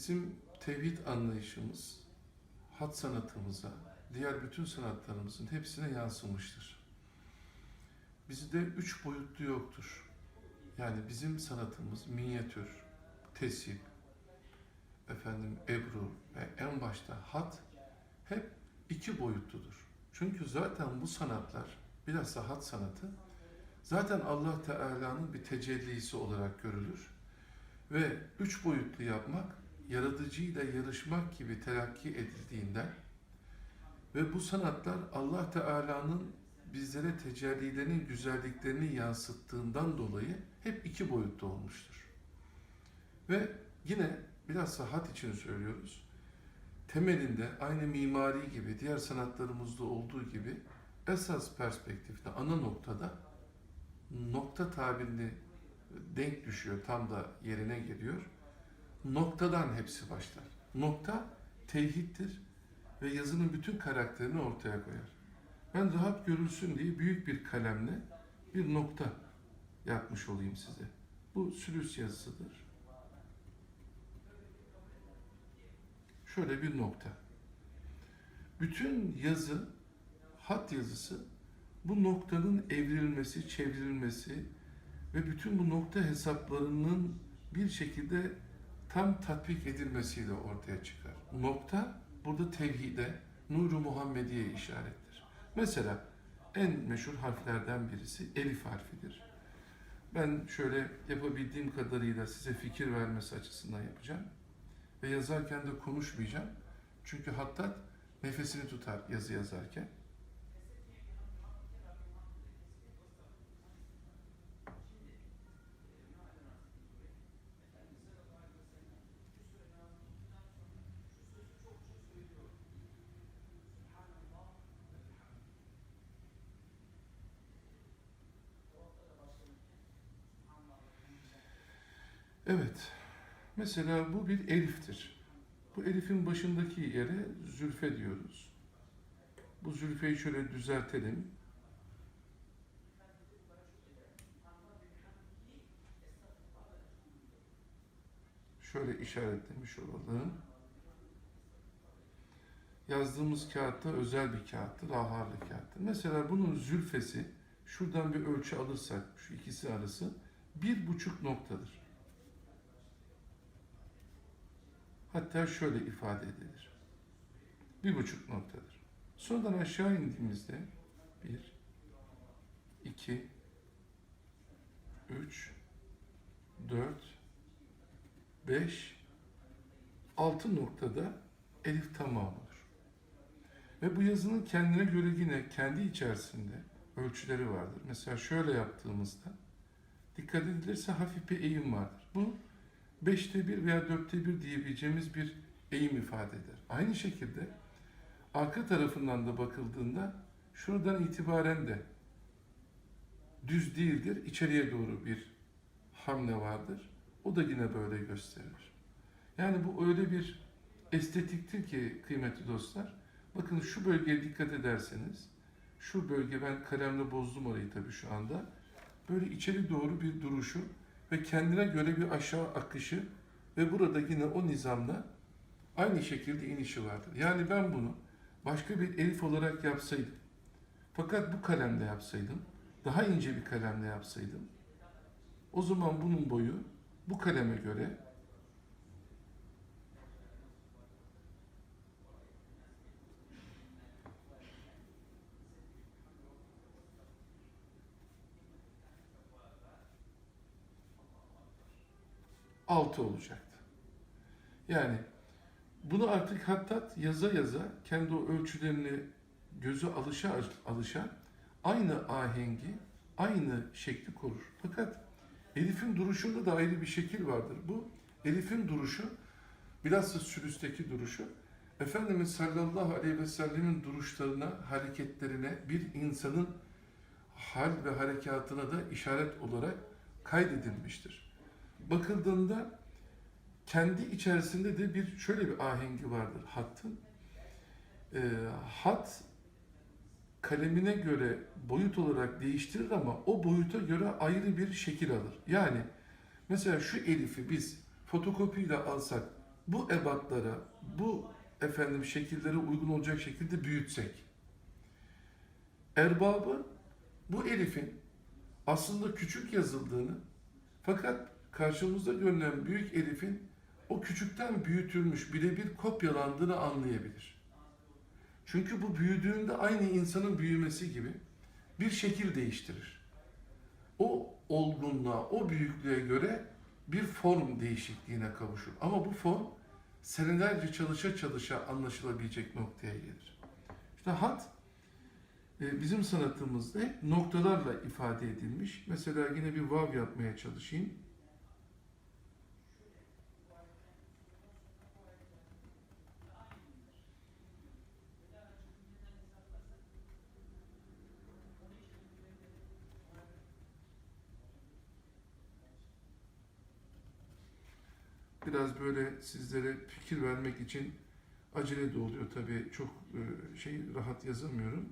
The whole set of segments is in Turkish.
bizim tevhid anlayışımız hat sanatımıza, diğer bütün sanatlarımızın hepsine yansımıştır. Bizde üç boyutlu yoktur. Yani bizim sanatımız minyatür, tesip, efendim ebru ve en başta hat hep iki boyutludur. Çünkü zaten bu sanatlar, bilhassa hat sanatı, zaten Allah Teala'nın bir tecellisi olarak görülür. Ve üç boyutlu yapmak, yaratıcıyla yarışmak gibi telakki edildiğinden ve bu sanatlar Allah Teala'nın bizlere tecellilerinin güzelliklerini yansıttığından dolayı hep iki boyutlu olmuştur. Ve yine bilhassa hat için söylüyoruz. Temelinde aynı mimari gibi, diğer sanatlarımızda olduğu gibi esas perspektifte, ana noktada nokta tabirini denk düşüyor, tam da yerine geliyor. Noktadan hepsi başlar. Nokta tevhiddir ve yazının bütün karakterini ortaya koyar. Ben rahat görülsün diye büyük bir kalemle bir nokta yapmış olayım size. Bu sülüs yazısıdır. Şöyle bir nokta. Bütün yazı, hat yazısı bu noktanın evrilmesi, çevrilmesi ve bütün bu nokta hesaplarının bir şekilde tam tatbik edilmesiyle ortaya çıkar. Nokta burada tevhide, nuru Muhammediye işarettir. Mesela en meşhur harflerden birisi elif harfidir. Ben şöyle yapabildiğim kadarıyla size fikir vermesi açısından yapacağım. Ve yazarken de konuşmayacağım. Çünkü hattat nefesini tutar yazı yazarken. Evet. Mesela bu bir eliftir. Bu elifin başındaki yere zülfe diyoruz. Bu zülfeyi şöyle düzeltelim. Şöyle işaretlemiş olalım. Yazdığımız kağıtta özel bir kağıttır, aharlı kağıttır. Mesela bunun zülfesi, şuradan bir ölçü alırsak, şu ikisi arası bir buçuk noktadır. Hatta şöyle ifade edilir. Bir buçuk noktadır. Sonradan aşağı indiğimizde bir, iki, üç, dört, beş, altı noktada elif tamam olur. Ve bu yazının kendine göre yine kendi içerisinde ölçüleri vardır. Mesela şöyle yaptığımızda dikkat edilirse hafif bir eğim vardır. Bu beşte bir veya dörtte bir diyebileceğimiz bir eğim ifade eder. Aynı şekilde arka tarafından da bakıldığında şuradan itibaren de düz değildir, içeriye doğru bir hamle vardır. O da yine böyle gösterir. Yani bu öyle bir estetiktir ki kıymetli dostlar. Bakın şu bölgeye dikkat ederseniz, şu bölge ben kalemle bozdum orayı tabii şu anda. Böyle içeri doğru bir duruşu ve kendine göre bir aşağı akışı ve burada yine o nizamda aynı şekilde inişi vardır. Yani ben bunu başka bir elif olarak yapsaydım, fakat bu kalemle yapsaydım, daha ince bir kalemle yapsaydım, o zaman bunun boyu bu kaleme göre altı olacaktı. Yani bunu artık hattat yaza yaza kendi o ölçülerini gözü alışa alışa aynı ahengi, aynı şekli korur. Fakat Elif'in duruşunda da ayrı bir şekil vardır. Bu Elif'in duruşu, bilhassa sülüsteki duruşu, Efendimiz sallallahu aleyhi ve sellemin duruşlarına, hareketlerine, bir insanın hal ve harekatına da işaret olarak kaydedilmiştir. Bakıldığında kendi içerisinde de bir şöyle bir ahengi vardır hattın. Ee, hat kalemine göre boyut olarak değiştirir ama o boyuta göre ayrı bir şekil alır. Yani mesela şu elifi biz fotokopiyle alsak bu ebatlara, bu efendim şekillere uygun olacak şekilde büyütsek. Erbabı bu elifin aslında küçük yazıldığını fakat karşımızda görülen büyük elifin o küçükten büyütülmüş, birebir kopyalandığını anlayabilir. Çünkü bu büyüdüğünde aynı insanın büyümesi gibi bir şekil değiştirir. O olgunluğa, o büyüklüğe göre bir form değişikliğine kavuşur. Ama bu form senelerce çalışa çalışa anlaşılabilecek noktaya gelir. İşte hat e, bizim sanatımızda hep noktalarla ifade edilmiş. Mesela yine bir vav yapmaya çalışayım. Biraz böyle sizlere fikir vermek için acele de oluyor tabii. Çok e, şey rahat yazamıyorum.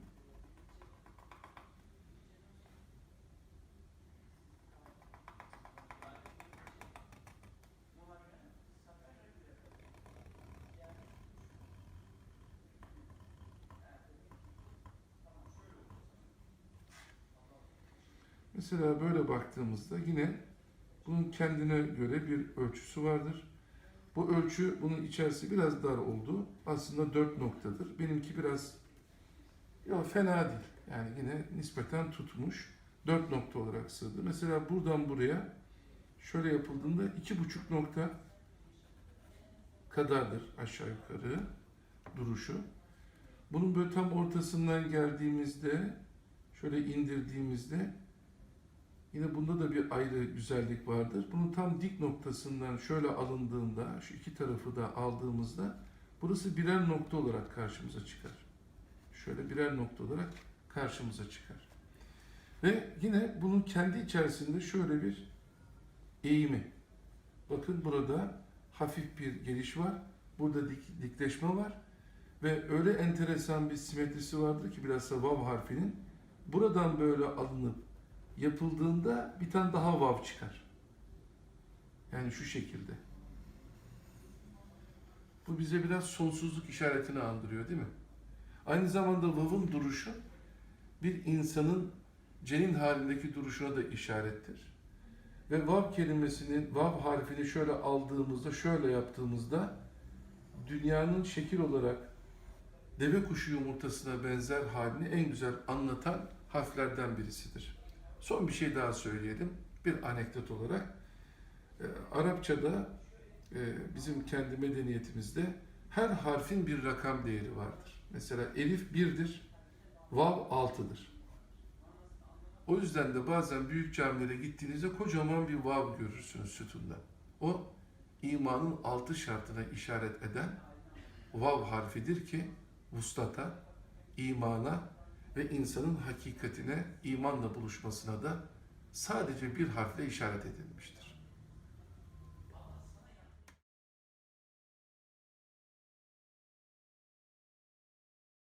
Mesela böyle baktığımızda yine bunun kendine göre bir ölçüsü vardır. Bu ölçü bunun içerisi biraz dar oldu. Aslında dört noktadır. Benimki biraz ya fena değil. Yani yine nispeten tutmuş. Dört nokta olarak sığdı. Mesela buradan buraya şöyle yapıldığında iki buçuk nokta kadardır aşağı yukarı duruşu. Bunun böyle tam ortasından geldiğimizde şöyle indirdiğimizde Yine bunda da bir ayrı güzellik vardır. Bunun tam dik noktasından şöyle alındığında, şu iki tarafı da aldığımızda burası birer nokta olarak karşımıza çıkar. Şöyle birer nokta olarak karşımıza çıkar. Ve yine bunun kendi içerisinde şöyle bir eğimi. Bakın burada hafif bir geliş var. Burada dik, dikleşme var. Ve öyle enteresan bir simetrisi vardır ki bilhassa vav harfinin. Buradan böyle alınıp yapıldığında bir tane daha vav çıkar. Yani şu şekilde. Bu bize biraz sonsuzluk işaretini andırıyor değil mi? Aynı zamanda vav'ın duruşu bir insanın cenin halindeki duruşuna da işarettir. Ve vav kelimesinin, vav harfini şöyle aldığımızda, şöyle yaptığımızda dünyanın şekil olarak deve kuşu yumurtasına benzer halini en güzel anlatan harflerden birisidir. Son bir şey daha söyleyelim. Bir anekdot olarak. E, Arapçada e, bizim kendi medeniyetimizde her harfin bir rakam değeri vardır. Mesela elif birdir, vav altıdır. O yüzden de bazen büyük camilere gittiğinizde kocaman bir vav görürsünüz sütunda. O imanın altı şartına işaret eden vav harfidir ki vuslata, imana ve insanın hakikatine, imanla buluşmasına da sadece bir harfle işaret edilmiştir.